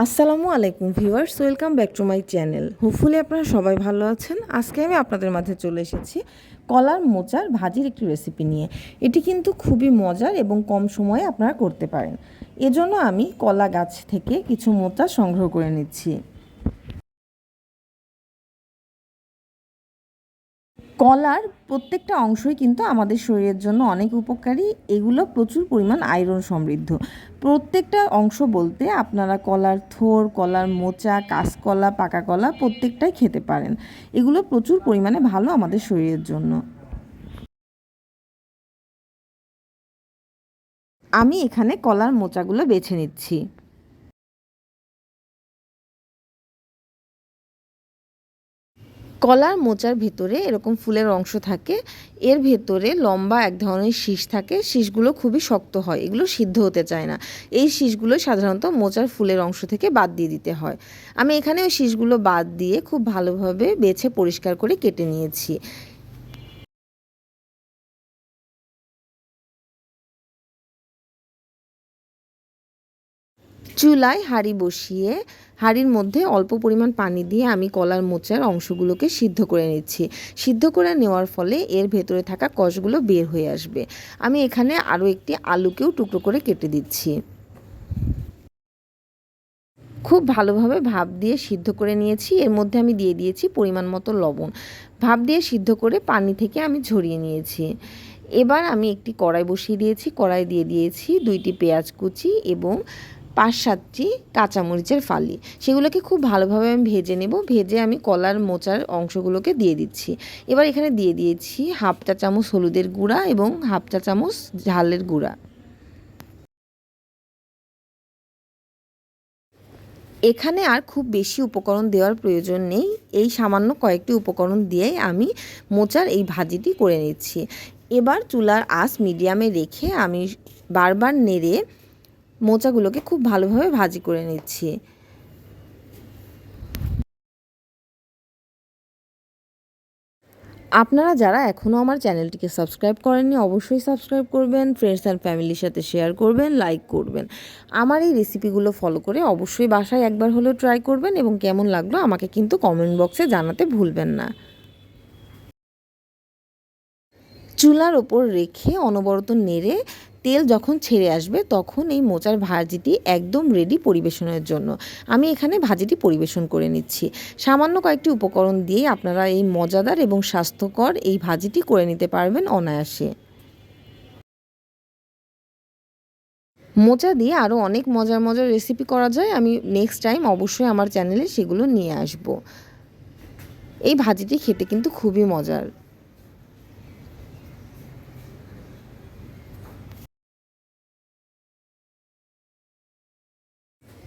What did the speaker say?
আসসালামু আলাইকুম viewers, welcome back to my channel. Hopefully আপনারা সবাই ভালো আছেন। আজকে আমি আপনাদের মাঝে চলে এসেছি কলার মোচার ভাজির একটি রেসিপি নিয়ে। এটি কিন্তু খুবই মজার এবং কম সময়ে আপনারা করতে পারেন। এজন্য আমি কলা গাছ থেকে কিছু মোচা সংগ্রহ করে নিচ্ছি। কলার প্রত্যেকটা অংশই কিন্তু আমাদের শরীরের জন্য অনেক উপকারী। এগুলো প্রচুর পরিমাণ আয়রন সমৃদ্ধ। প্রত্যেকটা অংশ বলতে আপনারা কলার থোর, কলার মোচা, কাঁচকলা, পাকা কলা প্রত্যেকটাই খেতে পারেন। এগুলো প্রচুর পরিমাণে ভালো আমাদের শরীরের জন্য। আমি এখানে কলার মোচাগুলো বেছে নিচ্ছি। কলার মোচার ভেতরে এরকম ফুলের অংশ থাকে, এর ভেতরে লম্বা এক ধরনের শীষ থাকে, শীষগুলো খুবই শক্ত হয়, এগুলো সিদ্ধ হতে চায় না। এই শীষগুলো সাধারণত মোচার ফুলের অংশ থেকে বাদ দিয়ে দিতে হয়। আমি এখানে ওই শীষগুলো বাদ দিয়ে খুব ভালোভাবে বেছে পরিষ্কার করে কেটে নিয়েছি। চুলায় হাঁড়ি বসিয়ে, হাঁড়ির মধ্যে অল্প পরিমাণ পানি দিয়ে আমি কলার মোচার অংশগুলোকে সিদ্ধ করে নিচ্ছি। সিদ্ধ করে নেওয়ার ফলে এর ভেতরে থাকা কষগুলো বের হয়ে আসবে। আমি এখানে আরও একটি আলুকেও টুকরো করে কেটে দিচ্ছি। খুব ভালোভাবে ভাপ দিয়ে সিদ্ধ করে নিয়েছি। এর মধ্যে আমি দিয়ে দিয়েছি পরিমাণ মতো লবণ। ভাপ দিয়ে সিদ্ধ করে পানি থেকে আমি ঝরিয়ে নিয়েছি। এবার আমি একটি কড়াই বসিয়ে দিয়েছি। কড়াই দিয়ে দিয়েছি দুইটি পেঁয়াজ কুচি এবং পাঁচ সাতটি কাঁচামরিচের ফালি। সেগুলোকে খুব ভালোভাবে আমি ভেজে নেব। ভেজে আমি কলার মোচার অংশগুলোকে দিয়ে দিচ্ছি। এবার এখানে দিয়ে দিয়েছি হাফ চা চামচ হলুদের গুঁড়া এবং হাফ চা চামচ ঝালের গুঁড়া। এখানে আর খুব বেশি উপকরণ দেওয়ার প্রয়োজন নেই। এই সামান্য কয়েকটি উপকরণ দিয়েই আমি মোচার এই ভাজিটি করে নিচ্ছি। এবার চুলার আঁচ মিডিয়ামে রেখে আমি বারবার নেড়ে মোচাগুলোকে খুব ভালোভাবে ভাজি করে নিচ্ছি। আপনারা যারা এখনও আমার চ্যানেলটিকে সাবস্ক্রাইব করেননি, অবশ্যই সাবস্ক্রাইব করবেন ফ্রেন্ডস অ্যান্ড ফ্যামিলির সাথে শেয়ার করবেন লাইক করবেন। আমার এই রেসিপিগুলো ফলো করে অবশ্যই বাসায় একবার হলেও ট্রাই করবেন এবং কেমন লাগল আমাকে কিন্তু কমেন্ট বক্সে জানাতে ভুলবেন না। চুলার ওপর রেখে অনবরত নেড়ে তেল যখন ছেড়ে আসবে, তখন এই মোচার ভাজিটি একদম রেডি পরিবেশনের জন্য। আমি এখানে ভাজিটি পরিবেশন করে নিচ্ছি। সামান্য কয়েকটি উপকরণ দিয়েই আপনারা এই মজাদার এবং স্বাস্থ্যকর এই ভাজিটি করে নিতে পারবেন অনায়াসে। মোচা দিয়ে আরও অনেক মজার মজার রেসিপি করা যায়। আমি নেক্সট টাইম অবশ্যই আমার চ্যানেলে সেগুলো নিয়ে আসব। এই ভাজিটি খেতে কিন্তু খুবই মজার।